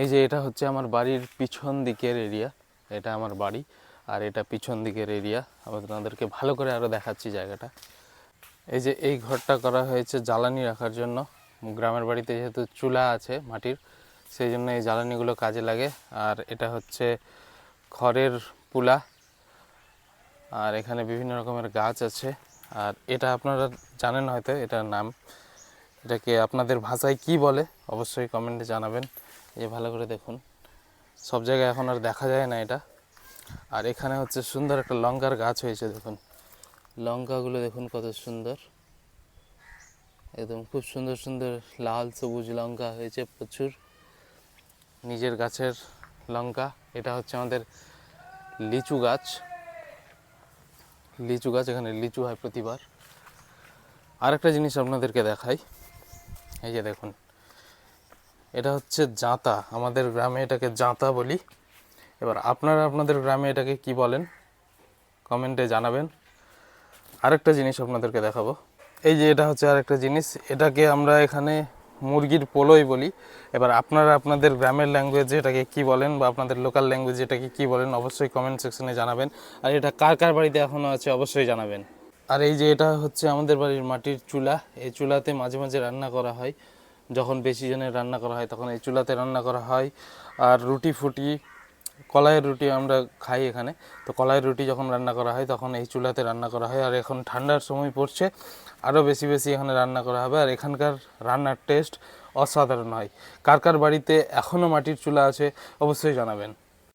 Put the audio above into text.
এই যে এটা হচ্ছে আমার বাড়ির পিছন দিকের এরিয়া এটা আমার বাড়ি, আর এটা পিছন দিকের এরিয়া আপনাদেরকে ভালো করে আরও দেখাচ্ছি জায়গাটা। এই যে এই ঘরটা করা হয়েছে জ্বালানি রাখার জন্য। গ্রামের বাড়িতে যেহেতু চুলা আছে মাটির, সেই জন্য এই জ্বালানিগুলো কাজে লাগে। আর এটা হচ্ছে খড়ের পুলা। আর এখানে বিভিন্ন রকমের গাছ আছে। আর এটা আপনারা জানেন হয়তো এটার নাম। এটাকে আপনাদের ভাষায় কি বলে? অবশ্যই কমেন্টে জানাবেন। যে ভালো করে দেখুন। সব জায়গায় এখন আর দেখা যায় না এটা। আর এখানে হচ্ছে সুন্দর একটা লঙ্কার গাছ হয়েছে, দেখুন। লঙ্কাগুলো দেখুন কত সুন্দর। একদম খুব সুন্দর সুন্দর লাল সবুজ লঙ্কা হয়েছে প্রচুর। নিজের গাছের লঙ্কা, এটা হচ্ছে আমাদের লিচু গাছ। লিচু গাছ, এখানে লিচু হয় প্রতিবার। আরেকটা জিনিস আপনাদেরকে দেখাই। এই যে দেখুন। এটা হচ্ছে জাঁতা। আমাদের গ্রামে এটাকে জাঁতা বলি। এবার আপনারা আপনাদের গ্রামে এটাকে কি বলেন? কমেন্টে জানাবেন। আরেকটা জিনিস আপনাদেরকে দেখাবো। এই যে এটা হচ্ছে আরেকটা জিনিস। এটাকে আমরা এখানে মুরগির পোলোই বলি। এবার আপনারা আপনাদের গ্রামের ল্যাঙ্গুয়েজে এটাকে কি বলেন বা আপনাদের লোকাল ল্যাঙ্গুয়েজে এটাকে কি বলেন অবশ্যই কমেন্ট সেকশনে জানাবেন। আর এটা কার কার বাড়িতে এখনও আছে অবশ্যই জানাবেন। আর এই যে এটা হচ্ছে আমাদের বাড়ির মাটির চুলা। এই চুলাতে মাঝে মাঝে রান্না করা হয়। যখন বেশি জনের রান্না করা হয় তখন এই চুলাতে রান্না করা হয়। আর রুটি ফুটি কলাইয়ের রুটি আমরা খাই এখানে। তো কলাইয়ের রুটি যখন রান্না করা হয় তখন এই চুলাতে রান্না করা হয়। আর এখন ঠান্ডার সময় পড়ছে আরও বেশি বেশি এখানে রান্না করা হবে। আর এখানকার রান্নার টেস্ট অসাধারণ হয়। কার কার বাড়িতে এখনও মাটির চুলা আছে অবশ্যই জানাবেন।